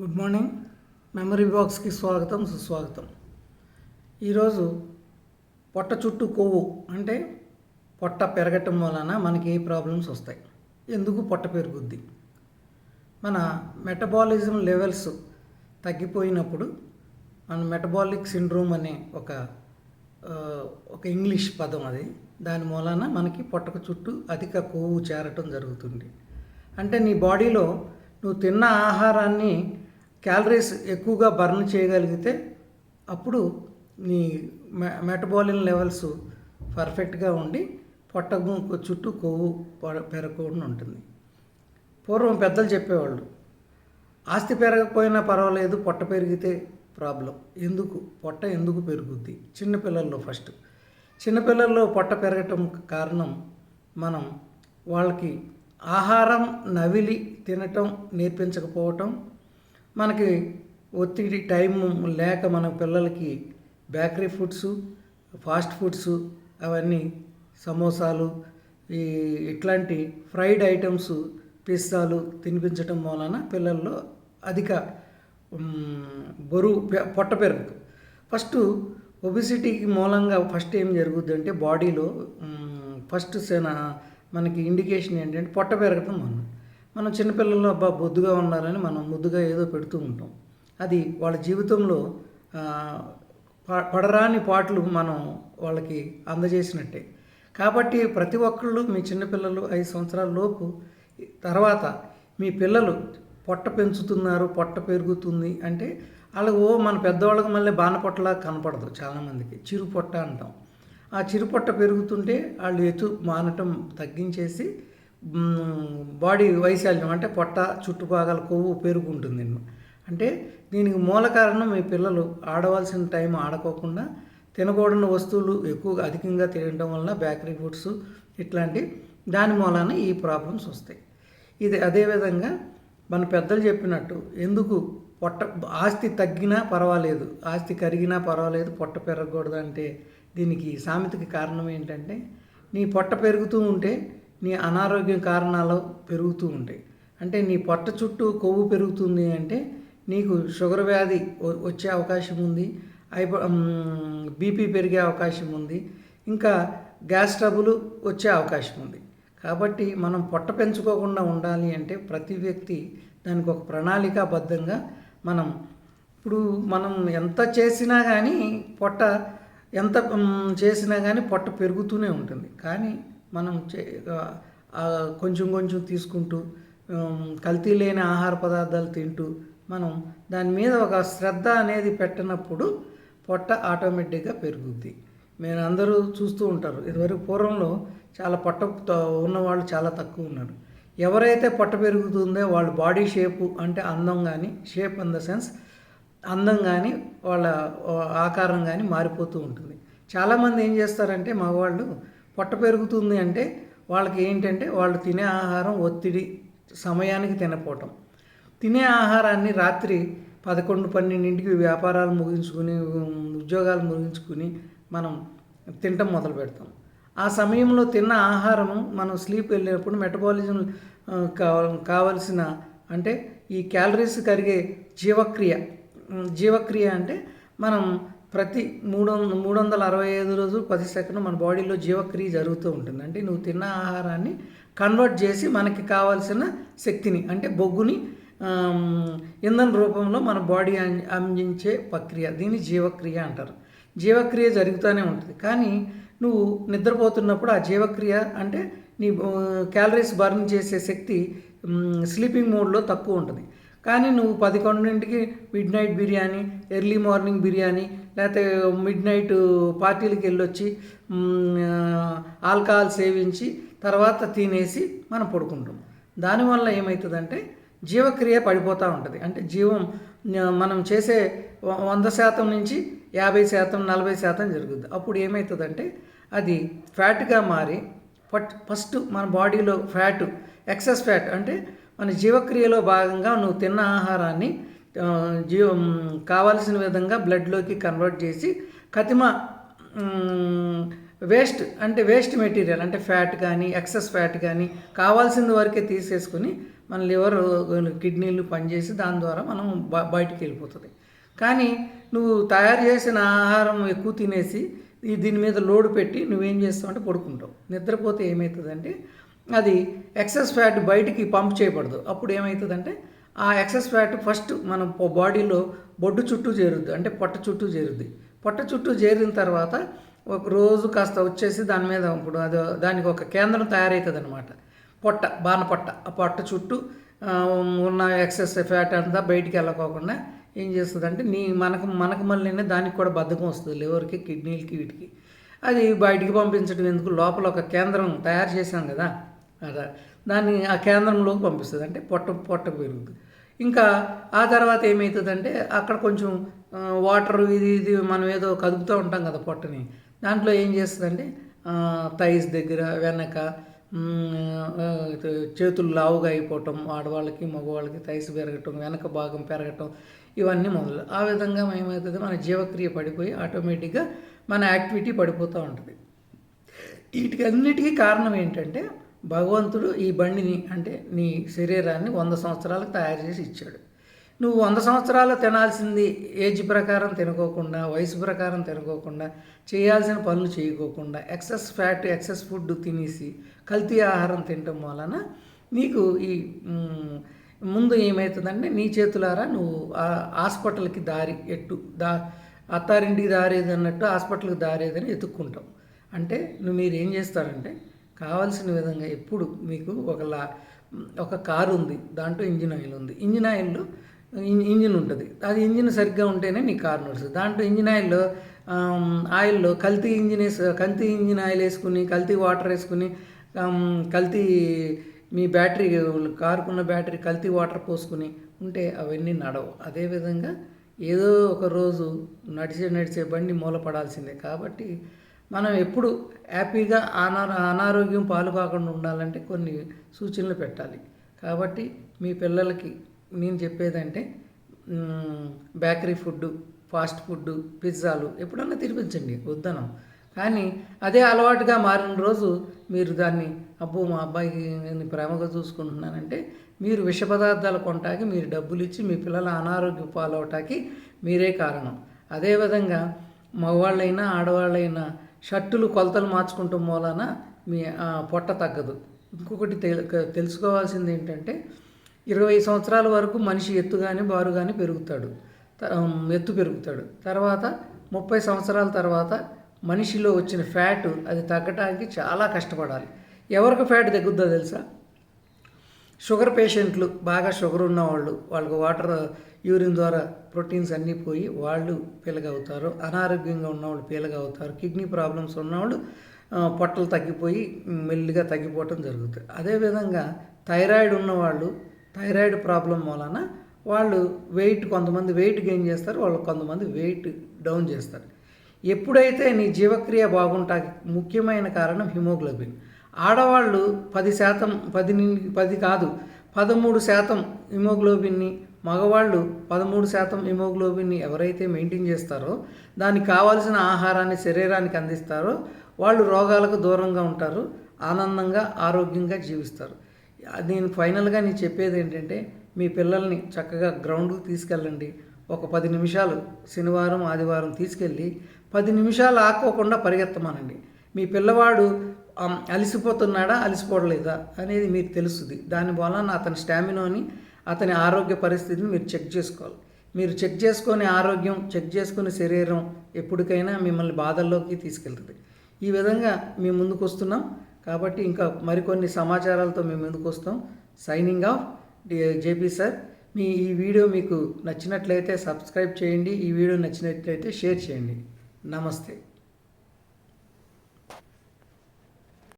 Good morning. Memory బాక్స్కి స్వాగతం సుస్వాగతం. ఈరోజు పొట్ట చుట్టూ కొవ్వు అంటే పొట్ట పెరగటం వలన మనకి ఏ ప్రాబ్లమ్స్ వస్తాయి? ఎందుకు పొట్ట పెరుగుద్ది? మన మెటబాలిజం లెవెల్స్ తగ్గిపోయినప్పుడు మన మెటబాలిక్ సిండ్రోమ్ అనే ఒక ఒక ఇంగ్లీష్ పదం అది. దాని మూలాన మనకి పొట్టకు చుట్టూ అధిక కొవ్వు చేరటం జరుగుతుంది. అంటే నీ బాడీలో నువ్వు తిన్న ఆహారాన్ని క్యాలరీస్ ఎక్కువగా బర్న్ చేయగలిగితే అప్పుడు నీ మె మెటబాలిన్ లెవెల్స్ పర్ఫెక్ట్గా ఉండి పొట్ట చుట్టూ కొవ్వు పెరగకుండా ఉంటుంది. పూర్వం పెద్దలు చెప్పేవాళ్ళు ఆస్తి పెరగకపోయినా పర్వాలేదు పొట్ట పెరిగితే ప్రాబ్లం. ఎందుకు? పొట్ట ఎందుకు పెరుగుద్ది? చిన్నపిల్లల్లో ఫస్ట్. చిన్నపిల్లల్లో పొట్ట పెరగటం కారణం మనం వాళ్ళకి ఆహారం నవిలి తినటం నేర్పించకపోవటం మనకి ఒత్తిడి టైం లేక మన పిల్లలకి బేకరీ ఫుడ్స్ ఫాస్ట్ ఫుడ్స్ అవన్నీ సమోసాలు ఈ ఇట్లాంటి ఫ్రైడ్ ఐటమ్స్ పిస్తాలు తినిపించటం వలన పిల్లల్లో అధిక బరువు పె- పొట్ట పెరుగుతుంది. ఫస్ట్ ఒబిసిటీకి మూలంగా ఫస్ట్ ఏం జరుగుద్ది అంటే బాడీలో ఫస్ట్ సేన మనకి ఇండికేషన్ ఏంటంటే పొట్ట పెరగటం మనం మనం చిన్నపిల్లలు అబ్బా బొద్దుగా ఉన్నారని మనం ముద్దుగా ఏదో పెడుతూ ఉంటాం. అది వాళ్ళ జీవితంలో పడరాని పాటలు మనం వాళ్ళకి అందజేసినట్టే. కాబట్టి ప్రతి ఒక్కళ్ళు మీ చిన్నపిల్లలు ఐదు సంవత్సరాల లోపు తర్వాత మీ పిల్లలు పొట్ట పెంచుతున్నారు పొట్ట పెరుగుతుంది అంటే వాళ్ళకి ఓ మన పెద్దవాళ్ళకి మళ్ళీ బాణపొట్టలా కనపడదు చాలామందికి. చిరు పొట్ట అంటాం. ఆ చిరు పొట్ట పెరుగుతుంటే వాళ్ళు ఎత్తు మానటం తగ్గించేసి బాడీ వైశాల్యం అంటే పొట్ట చుట్టుపాగల కొవ్వు పెరుగుంటుంది. అంటే దీనికి మూల కారణం మీ పిల్లలు ఆడవలసిన టైం ఆడుకోకుండా తినకూడని వస్తువులు ఎక్కువగా అధికంగా తినడం వలన బేకరీ ఫుడ్స్ ఇట్లాంటి దాని మూలాన ఈ ప్రాబ్లమ్స్ వస్తాయి. ఇది అదేవిధంగా మన పెద్దలు చెప్పినట్టు ఎందుకు పొట్ట ఆస్తి తగ్గినా పర్వాలేదు ఆస్తి కరిగినా పర్వాలేదు పొట్ట పెరగకూడదు అంటే దీనికి సామెతకి కారణం ఏంటంటే నీ పొట్ట పెరుగుతూ ఉంటే నీ అనారోగ్యం కారణాలు పెరుగుతూ ఉంటాయి. అంటే నీ పొట్ట చుట్టూ కొవ్వు పెరుగుతుంది అంటే నీకు షుగర్ వ్యాధి వచ్చే అవకాశం ఉంది. అయిపో బీపీ పెరిగే అవకాశం ఉంది. ఇంకా గ్యాస్ ట్రబుల్ వచ్చే అవకాశం ఉంది. కాబట్టి మనం పొట్ట పెంచుకోకుండా ఉండాలి అంటే ప్రతి వ్యక్తి దానికి ఒక ప్రణాళికాబద్ధంగా మనం ఇప్పుడు మనం ఎంత చేసినా కానీ పొట్ట ఎంత చేసినా కానీ పొట్ట పెరుగుతూనే ఉంటుంది. కానీ మనం చే కొంచెం కొంచెం తీసుకుంటూ కల్తీ లేని ఆహార పదార్థాలు తింటూ మనం దాని మీద ఒక శ్రద్ధ అనేది పెట్టినప్పుడు పొట్ట ఆటోమేటిక్గా పెరుగుద్ది. మీరు అందరూ చూస్తూ ఉంటారు. ఇదివరకు పూర్వంలో చాలా పొట్ట ఉన్నవాళ్ళు చాలా తక్కువ ఉన్నారు. ఎవరైతే పొట్ట పెరుగుతుందో వాళ్ళ బాడీ షేపు అంటే అందం కానీ షేప్ ఇన్ ద సెన్స్ అందం కానీ వాళ్ళ ఆకారం కానీ మారిపోతూ ఉంటుంది. చాలామంది ఏం చేస్తారంటే మగవాళ్ళు పొట్ట పెరుగుతుంది అంటే వాళ్ళకి ఏంటంటే వాళ్ళు తినే ఆహారం ఒత్తిడి సమయానికి తినపోవటం. తినే ఆహారాన్ని రాత్రి పదకొండు పన్నెండింటికి వ్యాపారాలు ముగించుకుని ఉద్యోగాలు ముగించుకుని మనం తినటం మొదలు పెడతాం. ఆ సమయంలో తిన్న ఆహారం మనం స్లీప్ వెళ్ళినప్పుడు మెటబాలిజం కావ- కావలసిన అంటే ఈ క్యాలరీస్ కరిగే జీవక్రియ జీవక్రియ అంటే మనం ప్రతి మూడు వంద మూడు వందల అరవై ఐదు రోజులు పది సెకండ్ మన బాడీలో జీవక్రియ జరుగుతూ ఉంటుంది. అంటే నువ్వు తిన్న ఆహారాన్ని కన్వర్ట్ చేసి మనకి కావాల్సిన శక్తిని అంటే బొగ్గుని ఇంధన రూపంలో మన బాడీ అం- అందించే ప్రక్రియ దీన్ని జీవక్రియ అంటారు. జీవక్రియ జరుగుతూనే ఉంటుంది. కానీ నువ్వు నిద్రపోతున్నప్పుడు ఆ జీవక్రియ అంటే నీ క్యాలరీస్ బర్న్ చేసే శక్తి స్లీపింగ్ మోడ్లో తక్కువ ఉంటుంది. కానీ నువ్వు పదకొండింటికి midnight biryani early morning biryani లేకపోతే మిడ్ నైట్ పార్టీలకు వెళ్ళొచ్చి ఆల్కహాల్ సేవించి తర్వాత తినేసి మనం పడుకుంటాం. దానివల్ల ఏమవుతుందంటే జీవక్రియ పడిపోతూ ఉంటుంది. అంటే జీవం మనం చేసే వంద శాతం నుంచి యాభై శాతం నలభై శాతం జరుగుద్ది. అప్పుడు ఏమవుతుందంటే అది ఫ్యాట్గా మారి ఫట్ ఫస్ట్ మన బాడీలో ఫ్యాట్ ఎక్సెస్ ఫ్యాట్ అంటే మన జీవక్రియలో భాగంగా నువ్వు తిన్న ఆహారాన్ని జీవ కావాల్సిన విధంగా బ్లడ్లోకి కన్వర్ట్ చేసి కతిమ వేస్ట్ అంటే వేస్ట్ మెటీరియల్ అంటే ఫ్యాట్ కానీ ఎక్సెస్ ఫ్యాట్ కానీ కావాల్సిన వరకే తీసేసుకుని మన లివర్ కిడ్నీలు పనిచేసి దాని ద్వారా మనం బయటికి వెళ్ళిపోతుంది. కానీ నువ్వు తయారు చేసిన ఆహారం ఎక్కువ తినేసి దీని మీద లోడ్ పెట్టి నువ్వేం చేస్తావు అంటే పడుకుంటావు. నిద్రపోతే ఏమవుతుందంటే అది ఎక్సెస్ ఫ్యాట్ బయటికి పంప్ చేయబడదు. అప్పుడు ఏమవుతుందంటే ఆ ఎక్సెస్ ఫ్యాట్ ఫస్ట్ మన బాడీలో బొడ్డు చుట్టూ చేరుద్ది. అంటే పొట్ట చుట్టూ చేరుద్ది. పొట్ట చుట్టూ చేరిన తర్వాత ఒక రోజు కాస్త వచ్చేసి దాని మీద ఇప్పుడు అది దానికి ఒక కేంద్రం తయారవుతుంది అనమాట పొట్ట బాణ పొట్ట. ఆ పొట్ట చుట్టూ ఉన్న ఎక్సెస్ ఫ్యాట్ అంతా బయటికి వెళ్ళకోకుండా ఏం చేస్తుందంటే నీ మనకు మనకు మళ్ళీనే దానికి కూడా బద్ధకం వస్తుంది. లివర్కి కిడ్నీలకి వీటికి. అది బయటికి పంపించడం ఎందుకు? లోపల ఒక కేంద్రం తయారు చేశాం కదా. అలా దాన్ని ఆ కేంద్రంలోకి పంపిస్తుంది. అంటే పొట్ట పొట్ట పెరుగుతుంది. ఇంకా ఆ తర్వాత ఏమవుతుందంటే అక్కడ కొంచెం వాటర్ ఇది ఇది మనం ఏదో కదుపుతూ ఉంటాం కదా పొట్టని. దాంట్లో ఏం చేస్తుందంటే థైస్ దగ్గర వెనక చేతులు లావుగా అయిపోవటం ఆడవాళ్ళకి మగవాళ్ళకి థైస్ పెరగటం వెనక భాగం పెరగటం ఇవన్నీ మొదలు. ఆ విధంగా ఏమవుతుంది మన జీవక్రియ పడిపోయి ఆటోమేటిక్గా మన యాక్టివిటీ పడిపోతూ ఉంటుంది. వీటికి అన్నిటికీ కారణం ఏంటంటే భగవంతుడు ఈ బండిని అంటే నీ శరీరాన్ని వంద సంవత్సరాలకు తయారు చేసి ఇచ్చాడు. నువ్వు వంద సంవత్సరాలు తినాల్సింది ఏజ్ ప్రకారం తినుకోకుండా వయసు ప్రకారం తినుకోకుండా చేయాల్సిన పనులు చేయకోకుండా ఎక్సెస్ ఫ్యాట్ ఎక్సెస్ ఫుడ్ తినేసి కల్తీ ఆహారం తినటం వలన నీకు ఈ ముందు ఏమవుతుందంటే నీ చేతులారా నువ్వు హాస్పిటల్కి దారి ఎట్టు దా అత్తారింటికి దారేది అన్నట్టు హాస్పిటల్కి దారేదని ఎత్తుక్కుంటావు. అంటే నువ్వు మీరు ఏం చేస్తారంటే కావాల్సిన విధంగా ఎప్పుడు మీకు ఒక లా ఒక కారు ఉంది దాంట్లో ఇంజిన్ ఆయిల్ ఉంది. ఇంజిన్ ఆయిల్లో ఇం- ఇంజిన్ ఉంటుంది. అది ఇంజిన్ సరిగ్గా ఉంటేనే నీ కారు నడుస్తుంది. దాంట్లో ఇంజిన్ ఆయిల్లో ఆయిల్లో కల్తీ ఇంజిన్ వేసు కల్తీ ఇంజిన్ ఆయిల్ వేసుకుని కల్తీ వాటర్ వేసుకుని కల్తీ మీ బ్యాటరీ కారుకున్న బ్యాటరీ కల్తీ వాటర్ పోసుకుని ఉంటే అవన్నీ నడవు. అదేవిధంగా ఏదో ఒక రోజు నడిచే నడిచే బండి మూలపడాల్సిందే. కాబట్టి మనం ఎప్పుడు హ్యాపీగా అనా అనారోగ్యం పాలు కాకుండా ఉండాలంటే కొన్ని సూచనలు పెట్టాలి. కాబట్టి మీ పిల్లలకి నేను చెప్పేదంటే బేకరీ ఫుడ్ ఫాస్ట్ ఫుడ్ పిజ్జాలు ఎప్పుడన్నా తినిపించండి వద్దనం. కానీ అదే అలవాటుగా మారిన రోజు మీరు దాన్ని అబ్బో మా అబ్బాయికి నేను ప్రేమగా చూసుకుంటున్నానంటే మీరు విష పదార్థాలు కొంటాకి మీరు డబ్బులు ఇచ్చి మీ పిల్లల అనారోగ్య పాలవటానికి మీరే కారణం. అదేవిధంగా మగవాళ్ళైనా ఆడవాళ్ళైనా షర్టులు కొలతలు మార్చుకుంటాం మూలాన మీ పొట్ట తగ్గదు. ఇంకొకటి తెలుసుకోవాల్సింది ఏంటంటే ఇరవై సంవత్సరాల వరకు మనిషి ఎత్తు కానీ బారు కానీ పెరుగుతాడు. త- ఎత్తు పెరుగుతాడు. తర్వాత ముప్పై సంవత్సరాల తర్వాత మనిషిలో వచ్చిన ఫ్యాట్ అది తగ్గడానికి చాలా కష్టపడాలి. ఎవరికి ఫ్యాట్ తగ్గుద్దో తెలుసా? షుగర్ పేషెంట్లు బాగా షుగర్ ఉన్నవాళ్ళు వాళ్ళకు వాటర్ యూరిన్ ద్వారా ప్రోటీన్స్ అన్నీ పోయి వాళ్ళు పీలగవుతారు. అనారోగ్యంగా ఉన్నవాళ్ళు పీలగవుతారు. కిడ్నీ ప్రాబ్లమ్స్ ఉన్నవాళ్ళు పొట్టలు తగ్గిపోయి మెల్లిగా తగ్గిపోవటం జరుగుతుంది. అదేవిధంగా థైరాయిడ్ ఉన్నవాళ్ళు థైరాయిడ్ ప్రాబ్లం వలన వాళ్ళు వెయిట్ కొంతమంది వెయిట్ గెయిన్ చేస్తారు వాళ్ళు కొంతమంది వెయిట్ డౌన్ చేస్తారు. ఎప్పుడైతే నీ జీవక్రియ బాగుంటాకి ముఖ్యమైన కారణం హిమోగ్లోబిన్. ఆడవాళ్ళు పది శాతం పది పది కాదు పదమూడు శాతం హిమోగ్లోబిన్ని మగవాళ్ళు పదమూడు శాతం హిమోగ్లోబిన్ని ఎవరైతే మెయింటైన్ చేస్తారో దానికి కావాల్సిన ఆహారాన్ని శరీరానికి అందిస్తారో వాళ్ళు రోగాలకు దూరంగా ఉంటారు ఆనందంగా ఆరోగ్యంగా జీవిస్తారు. నేను ఫైనల్గా నేను చెప్పేది ఏంటంటే మీ పిల్లల్ని చక్కగా గ్రౌండ్కి తీసుకెళ్ళండి. ఒక పది నిమిషాలు శనివారం ఆదివారం తీసుకెళ్ళి పది నిమిషాలు ఆకోకుండా పరిగెత్తమానండి. మీ పిల్లవాడు అలసిపోతున్నాడా అలసిపోవట్లేదా అనేది మీకు తెలుస్తుంది. దాని వలన అతని స్టామినాని అతని ఆరోగ్య పరిస్థితిని మీరు చెక్ చేసుకోవాలి. మీరు చెక్ చేసుకునే ఆరోగ్యం చెక్ చేసుకునే శరీరం ఎప్పటికైనా మిమ్మల్ని బాధల్లోకి తీసుకెళ్తుంది. ఈ విధంగా మేము ముందుకు వస్తున్నాం. కాబట్టి ఇంకా మరికొన్ని సమాచారాలతో మేము ముందుకు వస్తాం. సైనింగ్ ఆఫ్ జేపీ సార్ మీ ఈ వీడియో మీకు నచ్చినట్లయితే సబ్స్క్రైబ్ చేయండి. ఈ వీడియో నచ్చినట్లయితే షేర్ చేయండి. నమస్తే.